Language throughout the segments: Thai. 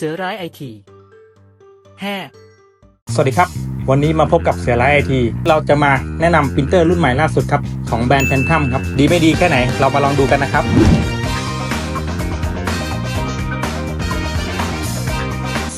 สือร้ายไอทีแห่สวัสดีครับ วันนี้มาพบกับเสือไลไอที เราจะมาแนะนำปรินเตอร์รุ่นใหม่ล่าสุดครับ ของแบรนด์แพนทัมครับ ดีไม่ดีแค่ไหน เรามาลองดูกันนะครับ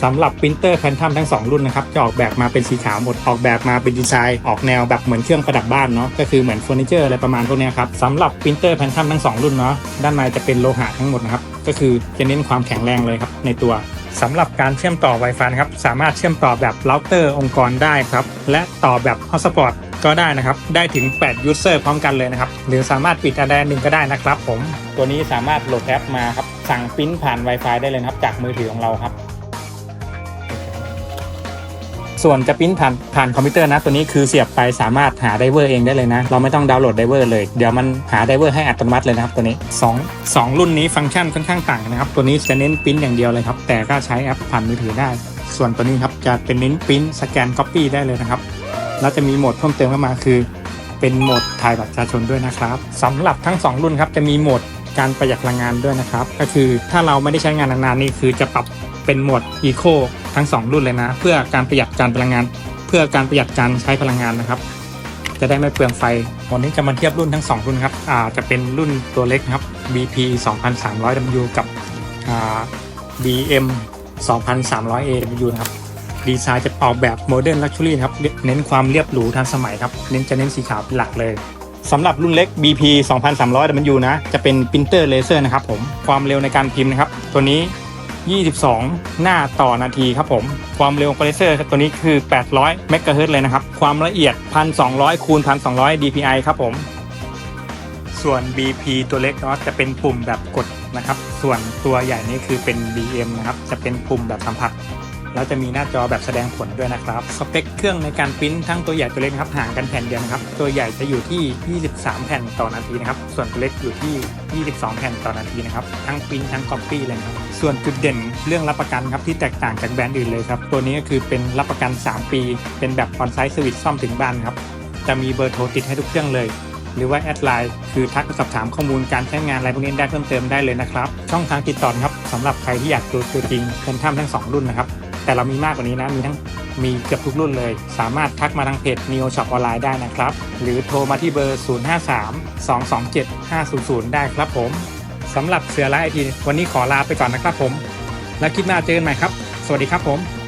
สำหรับปรินเตอร์แพนทัมทั้ง 2 รุ่นนะครับ จะออกแบบมาเป็นสีขาวหมดออกแบบมาเป็นดีไซน์ออกแนวแบบเหมือนเครื่องประดับบ้านเนาะก็คือเหมือนเฟอร์นิเจอร์อะไรประมาณพวกนี้ครับสำหรับปรินเตอร์แพนทัมทั้ง 2 รุ่นเนาะด้านในจะเป็นโลหะทั้งหมดนะครับก็คือจะเน้นความแข็งแรงเลยครับในตัว สำหรับการเชื่อมต่อ Wi-Fi นะครับสามารถเชื่อมต่อแบบเราเตอร์องค์กรได้ครับ และต่อแบบ Hotspot ก็ได้นะครับ ได้ถึง 8 User พร้อมกันเลยนะครับ หรือสามารถปิดอันใดหนึ่งก็ได้นะครับผม ตัวนี้สามารถโหลดแอปมาครับ สั่งปริ้นผ่าน Wi-Fi ได้เลยครับ จากมือถือของเราครับ ส่วนจะปริ้นผ่านผ่านคอมพิวเตอร์นะตัวนี้คือเสียบไปสามารถหาไดเวอร์เองได้เลยนะ เราไม่ต้องดาวน์โหลดไดเวอร์เลย เดี๋ยวมันหาไดเวอร์ให้อัตโนมัติเลยนะครับตัวนี้2 2รุ่นนี้ฟังก์ชันค่อนข้างต่างกันนะครับ ตัวนี้จะเน้นปริ้นอย่างเดียวเลยครับ แต่ก็ใช้แอปผ่านมือถือได้ ส่วนตัวนี้ครับจะเป็นเน้นปริ้นสแกนก๊อปปี้ได้เลยนะครับ แล้วจะมีโหมดเพิ่มเติมเข้ามาคือ เป็นโหมดถ่ายบัตรประชาชนด้วยนะครับสำหรับทั้ง 2 รุ่นครับจะมีโหมด การประหยัดพลังงานด้วยนะครับ ก็คือถ้าเราไม่ได้ใช้งานนานๆนี่คือจะปรับเป็นโหมด Eco ทั้ง 2 รุ่นเลยนะ เพื่อการประหยัดการพลังงาน เพื่อการประหยัดการใช้พลังงานนะครับ จะได้ไม่เปลืองไฟวันนี้จะมาเทียบรุ่นทั้ง 2 รุ่นครับอ่าจะเป็นรุ่นตัวเล็กครับ BP 2300W กับอ่า BM 2300 AW นะครับดีไซน์จะออกแบบโมเดิร์นลักชัวรี่ครับ เน้นความเรียบหรูทันสมัยครับ เน้นจะเน้นสีขาวเป็นหลักเลย สำหรับรุ่นเล็ก BP 2300 W นะ จะเป็นปรินเตอร์เลเซอร์นะครับผม ความเร็วในการพิมพ์นะครับ ตัวนี้ 22 หน้าต่อนาทีครับผม ความเร็วของเลเซอร์ตัวนี้คือ 800เมกะเฮิรตซ์เลยนะครับ ความละเอียด 1,200คูณ1,200 DPI ครับผม ส่วน BP ตัวเล็กเนาะจะเป็นปุ่มแบบกดนะครับ ส่วนตัวใหญ่นี่คือเป็น BM นะครับ จะเป็นปุ่มแบบสัมผัส แล้วจะมีหน้าจอแบบแสดงผลด้วยนะครับสเปคเครื่องในการปริ้นทั้งตัวใหญ่ตัวเล็กนะครับห่างกันแผ่นเดียวนะครับตัวใหญ่จะอยู่ที่ 23 แผ่นต่อนาทีนะครับส่วนตัวเล็กอยู่ที่ 22 แผ่นต่อนาทีนะครับทั้งปริ้นทั้งก๊อปปี้เลยนะครับส่วนจุดเด่นเรื่องรับประกันครับที่แตกต่างจากแบรนด์อื่นเลยครับตัวนี้ก็คือเป็นรับประกัน 3 ปี เป็นแบบออนไซต์สวิตซ่อมถึงบ้านครับจะมีเบอร์โทรติดให้ทุกเครื่องเลยหรือว่าแอดไลน์คือทักสอบถามข้อมูลการใช้งานอะไรพวกนี้ได้เพิ่มเติมได้เลยนะครับ ช่องทางติดต่อครับสำหรับใครที่อยากดูตัวจริงเป็นถ้ำทั้งสองรุ่นนะครับ แต่เรามีมากกว่านี้นะ มีทั้งมีเกือบทุกรุ่นเลย สามารถทักมาทางเพจ Neo Shop Online ได้นะครับ หรือโทรมาที่เบอร์ 053 227 500 ได้ครับผมสำหรับเสือร้ายไอทีวันนี้ขอลาไปก่อนนะครับผม แล้วคลิปหน้าเจอกันใหม่ครับ สวัสดีครับผม